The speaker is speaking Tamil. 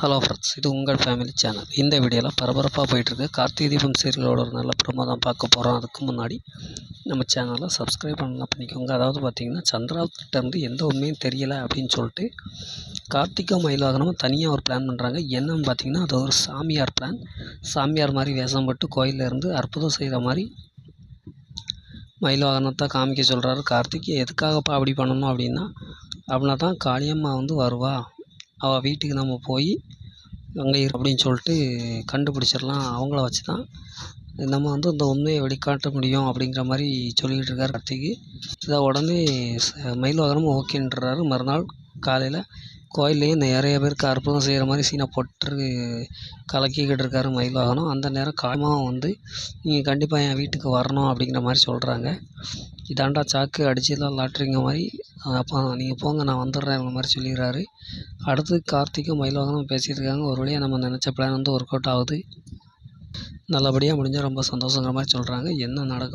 ஹலோ ஃப்ரெண்ட்ஸ் இது உங்கள் ஃபேமிலி சேனல் இந்த வீடியோவில் பரபரப்பாக போயிட்டுருக்கு. கார்த்திகை தீபம் சீரியலோட ஒரு நல்ல ப்ரோமோ தான் பார்க்க போகிறோம் அதுக்கு முன்னாடி நம்ம சேனலை சப்ஸ்கிரைப் பண்ணலாம். பண்ணிக்கோங்க. அதாவது பார்த்தீங்கன்னா சந்திராகிட்டேருந்து எந்த உண்மையும் தெரியலை அப்படின்னு சொல்லிட்டு கார்த்திகா மயிலாகனமும் தனியாக ஒரு பிளான் பண்ணுறாங்க என்னன்னு பார்த்தீங்கன்னா அது ஒரு சாமியார் பிளான் சாமியார் மாதிரி வேஷம் போட்டு கோயிலேருந்து இருந்து அற்புதம் செய்கிற மாதிரி மயிலாகனத்தை காமிக்க சொல்கிறாரு கார்த்திக். எதுக்காகப்பா அப்படி பண்ணணும் அப்படின்னா அப்படின்னா தான் காளியம்மா வந்து வருவா. அவள் வீட்டுக்கு நம்ம போய் அங்கே இரு அப்படின்னு சொல்லிட்டு கண்டுபிடிச்சிடலாம். அவங்கள வச்சு தான் நம்ம வந்து இந்த உண்மையை வெளிக்காட்ட முடியும் அப்படிங்கிற மாதிரி சொல்லிக்கிட்டு இருக்கார் கார்த்திக். இதை உடனே ச மயில்வாகனமும் ஓகேன்றாரு. மறுநாள் காலையில் கோயில்லையே நிறைய பேருக்கு அற்புதம் செய்கிற மாதிரி சீனை போட்டு கலக்கிக்கிட்டு இருக்காரு மயில்வாகனம். அந்த நேரம் காயமாக வந்து நீங்கள் கண்டிப்பாக என் வீட்டுக்கு வரணும் அப்படிங்கிற மாதிரி சொல்கிறாங்க இதாண்டா சாக்கு அடிச்சுலாம் லாட்ரிங்க மாதிரி அப்போ நீங்கள் போங்க நான் வந்துடுறேன் மாதிரி சொல்லிடுறாரு. அடுத்து கார்த்திக்கும் மயில்வாகனும் பேசிகிட்டு இருக்காங்க. ஒரு வழியாக நம்ம நினச்ச பிளான் வந்து ஒர்க் அவுட் ஆகுது. நல்லபடியாக முடிஞ்சால் ரொம்ப சந்தோஷங்கிற மாதிரி சொல்கிறாங்க என்ன நடக்க